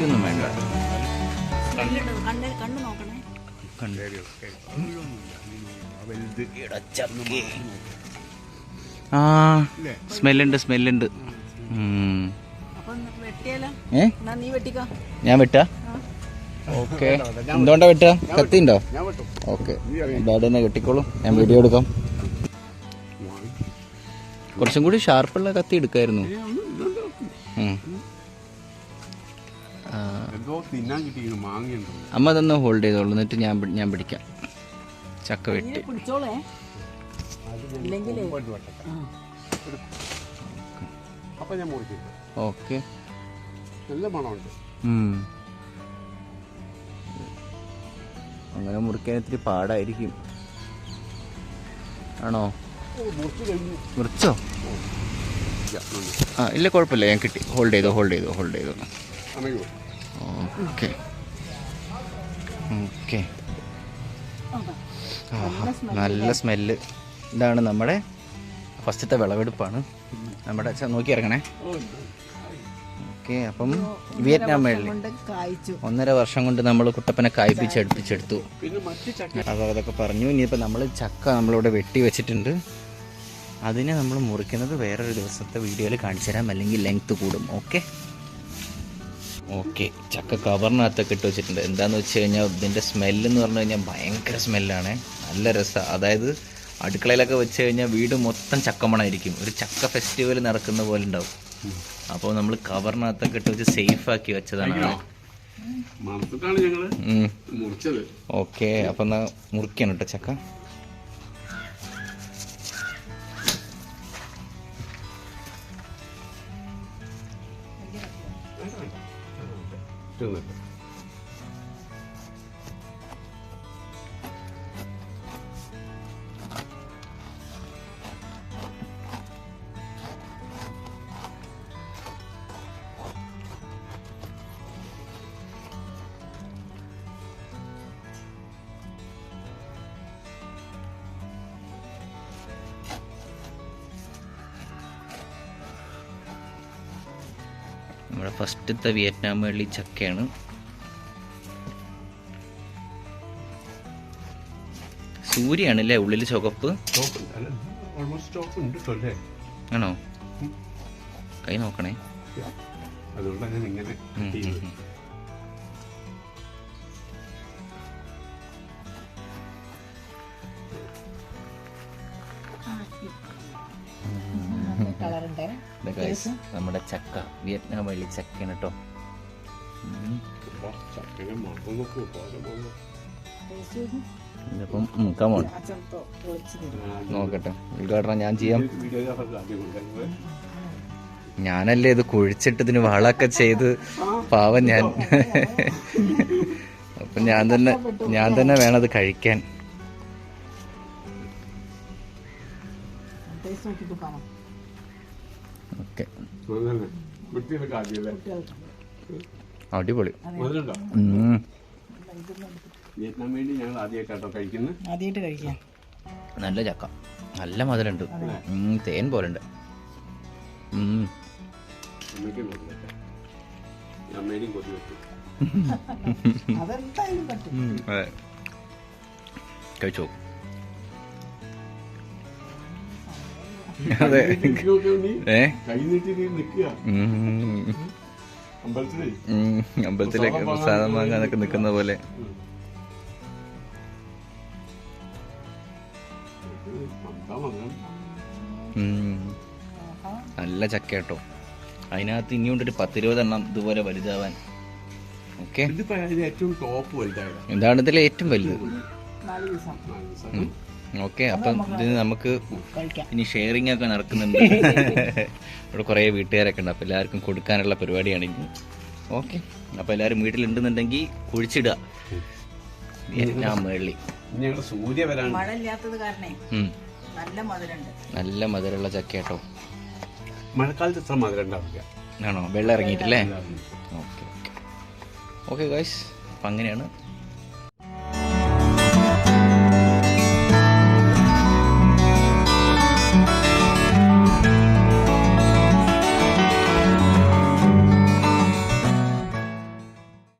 സ്മെല്ലുണ്ട് വേണ്ട. ആ സ്മെല്ലുണ്ട് സ്മെല്ലുണ്ട്. ഞാൻ വെട്ടാ? ഓക്കെ. എന്തുകൊണ്ടാ വെട്ടുക കത്തി ഉണ്ടോ ഞാൻ വെട്ടും ഓക്കെ. ഡാഡി തന്നെ കെട്ടിക്കോളും. ഞാൻ വീഡിയോ എടുക്കാം. കുറച്ചും കൂടി ഷാർപ്പുള്ള കത്തി എടുക്കായിരുന്നു. എന്തോ തിന്നാൻ കിട്ടിയിരുന്നു മാങ്ങയുണ്ടോ അമ്മ തന്നെ ഹോൾഡ് ചെയ്തോളൂ എന്നിട്ട് ഞാൻ പി- ഞാൻ പിടിക്കാം. ചക്ക വെട്ടി. പിടിച്ചോളേ ഇല്ലെങ്കിലേ. ആ. അപ്പൊ ഞാൻ മുറിച്ചിട്ട്. ഓക്കെ. നല്ല മണമുണ്ട്. അങ്ങനെ മുറിക്കാൻ ഇത്തിരി പാടായിരിക്കും. ആണോ? ഓ, മുറിച്ച് കഴിഞ്ഞു. ആ ഇല്ല കുഴപ്പമില്ല. ഞാൻ കിട്ടി. ഹോൾഡ് ചെയ്തോ ഹോൾഡ് ചെയ്തോ ഹോൾഡ് ചെയ്തോ. അമ്മയ്ക്കോ ഓക്കെ. ഓക്കെ. നല്ല സ്മെല്ല് ഇതാണ് നമ്മുടെ ഫസ്റ്റത്തെ വിളവെടുപ്പാണ്. നമ്മുടെ നോക്കി ഇറങ്ങണേ. ഓക്കെ അപ്പം വിയറ്റ്നാം മേളിൽ ഒന്നര വർഷം കൊണ്ട് നമ്മൾ കുട്ടപ്പനെ കായ്പിച്ച് അടുപ്പിച്ചെടുത്തു. പിന്നെ മറ്റു ചക്ക അപ്പോൾ അതൊക്കെ പറഞ്ഞു. ഇനിയിപ്പോൾ നമ്മൾ ചക്ക നമ്മളിവിടെ വെട്ടി വെച്ചിട്ടുണ്ട്. അതിനെ നമ്മൾ മുറിക്കുന്നത് വേറൊരു ദിവസത്തെ വീഡിയോയിൽ കാണിച്ചു തരാം. അല്ലെങ്കിൽ ലെങ്ത്ത് കൂടും. ഓക്കെ? ഓക്കെ. ചക്ക കവറിനകത്തൊക്കെ ഇട്ട് വെച്ചിട്ടുണ്ട്. എന്താന്ന് വെച്ച് കഴിഞ്ഞാൽ ഇതിന്റെ സ്മെല്ല് എന്ന് പറഞ്ഞു കഴിഞ്ഞാൽ ഭയങ്കര സ്മെല്ലാണ് നല്ല രസം. അതായത് അടുക്കളയിലൊക്കെ വെച്ച് കഴിഞ്ഞാൽ വീട് മൊത്തം ചക്കമണമായിരിക്കും ഒരു ചക്ക ഫെസ്റ്റിവൽ നടക്കുന്ന പോലെ ഉണ്ടാവും. അപ്പോൾ നമ്മൾ കവറിനകത്തൊക്കെ ഇട്ട് വെച്ച് സേഫ് ആക്കി വെച്ചതാണ്. ഓക്കെ. അപ്പം എന്നാ മുറിക്കണം കേട്ടോ ചക്ക. 这个位置 നമ്മുടെ ഫസ്റ്റത്തെ വിയറ്റ്നാം വെള്ളി ചക്കയാണ്. സൂര്യാണ് അല്ലേ ഉള്ളിൽ ചുവപ്പ്? ആണോ? കൈ നോക്കണേ. അതുകൊണ്ടാണ് ഇങ്ങനെ നമ്മുടെ ചക്ക വിയറ്റ്നാം വഴി ചക്കയാണ് കേട്ടോ ഇതിപ്പം കമോൺ നോക്കട്ടെ ഉദ്ഘാടനം ഞാൻ ചെയ്യാം. ഞാനല്ലേ ഇത് കുഴിച്ചിട്ട് ഇതിന് വളമൊക്കെ ചെയ്ത് പാവം ഞാൻ. അപ്പൊ ഞാൻ തന്നെ ഞാൻ തന്നെ വേണം അത് കഴിക്കാൻ. ഓക്കെ. അടിപൊളി. നല്ല ചക്ക. നല്ല മധുരമുണ്ട്. തേൻ പോലെ ഉണ്ട് കഴിച്ചു അമ്മയ്ക്കും അതെ. ഏ. അമ്പലത്തിലേക്ക് പ്രസാദം വാങ്ങാനൊക്കെ നിൽക്കുന്ന പോലെ. നല്ല ചക്കട്ടോ അതിനകത്ത് ഇനിയുണ്ടൊരു പത്തിരുപതെണ്ണം ഇതുപോലെ വലുതാവാൻ. ഓക്കെ? എന്താണ് ഇതിലെ ഏറ്റവും വലുത്. നാല് ദിവസം. ഓക്കെ അപ്പം ഇതിന് നമുക്ക് ഇനി ഷെയറിംഗ് ഒക്കെ നടക്കുന്നുണ്ട്. ഇവിടെ കുറേ വീട്ടുകാരൊക്കെ ഉണ്ട് അപ്പോൾ എല്ലാവർക്കും കൊടുക്കാനുള്ള പരിപാടിയാണ് ഇനി. ഓക്കെ അപ്പോൾ എല്ലാവരും വീട്ടിലുണ്ടെന്നുണ്ടെങ്കിൽ കുഴിച്ചിടുക. വിയറ്റ്നാം വെള്ളി സൂര്യ. നല്ല മധുരമുള്ള ചക്ക കേട്ടോ. മഴക്കാലത്ത് ഇത്ര മധുരം ഉണ്ടാവില്ല. ആണോ? വെള്ളം ഇറങ്ങിയിട്ടില്ലേ? Okay okay. ഓക്കെ ഗായ്സ് അപ്പം അങ്ങനെയാണ്